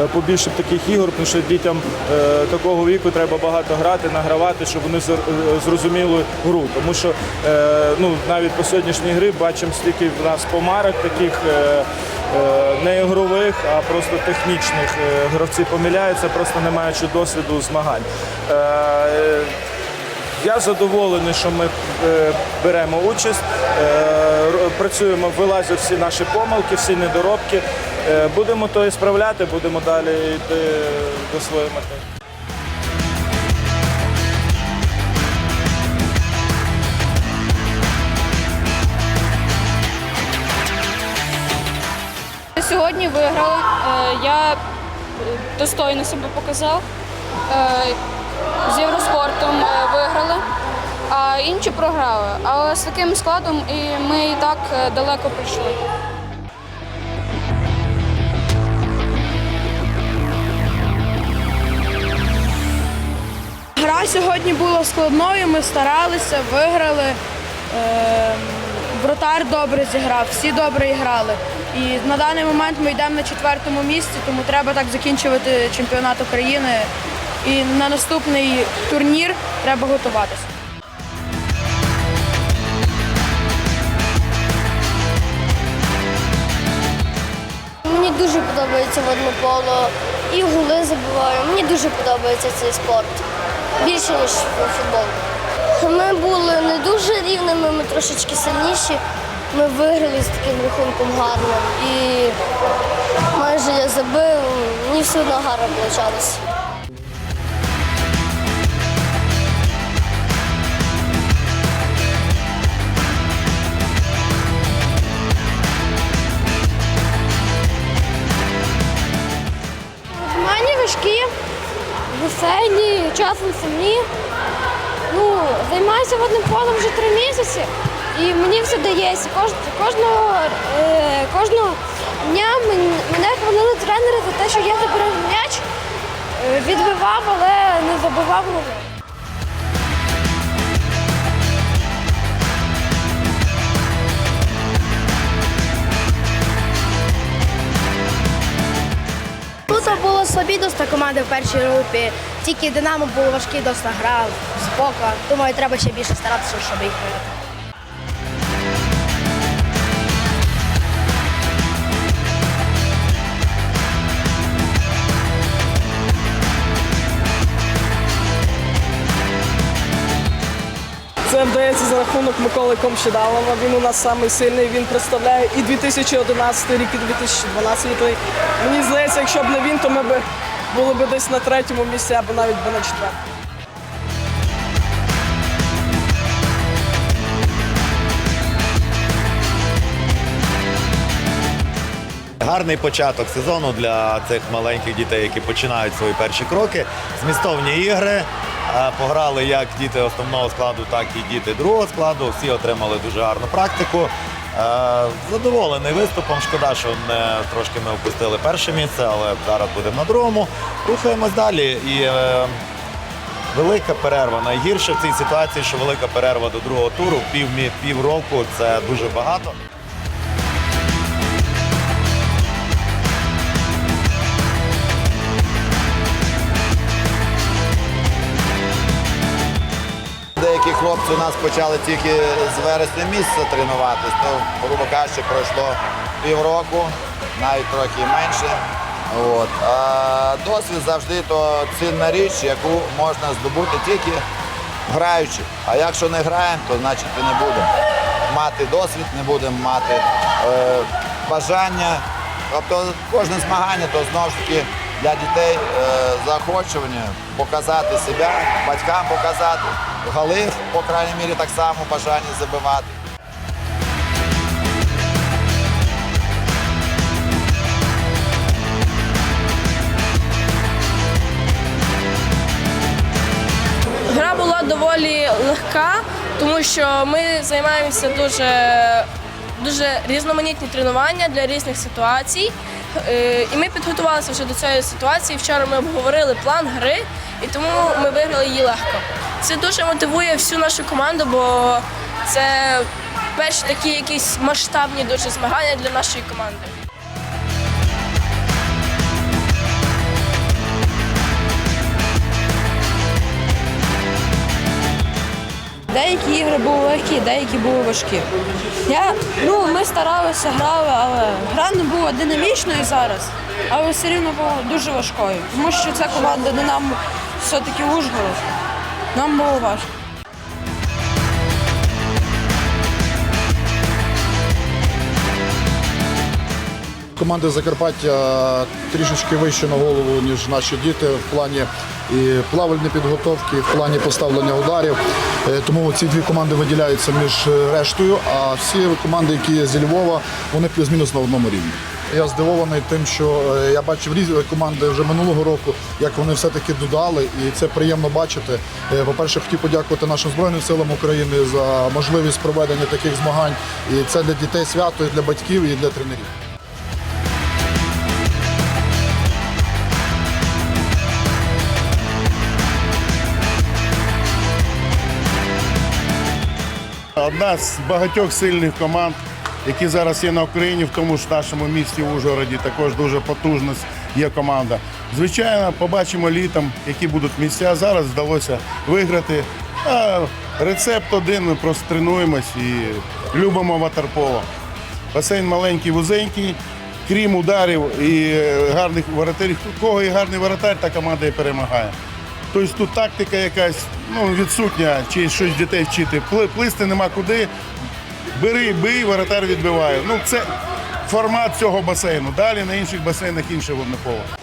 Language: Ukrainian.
е, побільше таких ігор, тому що дітям е, такого віку треба багато грати, награвати, щоб вони е, зрозуміли гру. Тому що ну, навіть по сьогоднішній грі бачимо стільки в нас помарок таких. Не ігрових, а просто технічних гравці помиляються, просто не маючи досвіду змагань. Я задоволений, що ми е, беремо участь, е, працюємо, вилазять всі наші помилки, всі недоробки. Е, будемо то і справляти, будемо далі йти до своєї мети. Сьогодні виграли. Я достойно себе показав. З Євроспортом е, виграли, а інші програли. Але з таким складом і ми і так е, далеко прийшли. Гра сьогодні була складною, ми старалися, виграли. Е, Вратар добре зіграв, всі добре грали. І на даний момент ми йдемо на четвертому місці, тому треба так закінчувати чемпіонат України. І на наступний турнір треба готуватися. Мені дуже подобається водне поло і голи забиваю. Мені дуже подобається цей спорт. Більше, ніж футбол. Ми були не дуже рівними, ми трошечки сильніші. Ми виграли з таким рахунком гарним. І майже я забив, мені все одно гарно вийшло. Важкі, веселі, часом сумні. Ну, займаюся водним полом вже три місяці, і мені все дається. Кож, кожного, е, кожного дня мене хвалили тренери за те, що я забирав м'яч, е, відбивав, але не забивав голи. Було слабі команди в першій групі. Тільки Динамо було важкий досить грав, спока. Думаю, треба ще більше старатися, щоб їх виграти. Це вдається за рахунок Миколи Комщедалова. Він у нас самий сильний. Він представляє і 2011 рік, і 2012 рік. Мені здається, якщо б не він, то ми б були б десь на третьому місці або навіть би на четвертому. Гарний початок сезону для цих маленьких дітей, які починають свої перші кроки. Змістовні ігри. Е, Пограли як діти основного складу, так і діти другого складу. Всі отримали дуже гарну практику. Е, Задоволений виступом. Шкода, що не трошки ми опустили перше місце, але зараз будемо на другому. Рухаємось далі. І е, велика перерва. Найгірше в цій ситуації, що велика перерва до другого туру, пів, пів року це дуже багато. Деякі хлопці у нас почали тільки з вересня місяця тренуватись. То, грубо кажучи, пройшло півроку, навіть трохи менше. От. А досвід завжди то цінна річ, яку можна здобути тільки граючи. А якщо не граємо, то значить і не будемо мати досвід, не будемо мати е, бажання. Тобто кожне змагання то знову ж таки для дітей е, заохочування показати себе, батькам показати, голи, по крайній мірі, так само бажання забивати. Гра була доволі легка, тому що ми займаємося дуже, дуже різноманітні тренування для різних ситуацій. Е, І ми підготувалися вже до цієї ситуації. Вчора ми обговорили план гри, і тому ми виграли її легко. Це дуже мотивує всю нашу команду, бо це перші такі якісь масштабні дуже змагання для нашої команди. Деякі ігри були легкі, деякі були важкі. Я, ну, Ми старалися, грали, але гра не була динамічною зараз, але все рівно було дуже важкою, тому що ця команда Динамо все-таки Ужгород. Нам було важко. Команда Закарпаття трішечки вище на голову, ніж наші діти в плані і плавальної підготовки, в плані поставлення ударів. Е, Тому ці дві команди виділяються між е, рештою, а всі команди, які є зі Львова, вони плюс-мінус на одному рівні. Я здивований тим, що е, я бачив різні команди вже минулого року, як вони все-таки додали, і це приємно бачити. Е, По-перше, хотів подякувати нашим Збройним силам України за можливість проведення таких змагань. І це для дітей свято, і для батьків, і для тренерів. Одна з багатьох сильних команд, які зараз є на Україні, в тому ж нашому місті Ужгороді, також дуже потужна є команда. Звичайно, побачимо літом, які будуть місця. Зараз вдалося виграти. А рецепт один, ми просто тренуємось і любимо ватерполо. Басейн маленький, вузенький, крім ударів і гарних воротарів. У кого є гарний воротар, та команда і перемагає. Тобто тут тактика якась ну, відсутня, чи щось дітей вчити. Плисти нема куди. Бери, бий, воротар відбиває. Ну, це формат цього басейну. Далі на інших басейнах інше водне поле.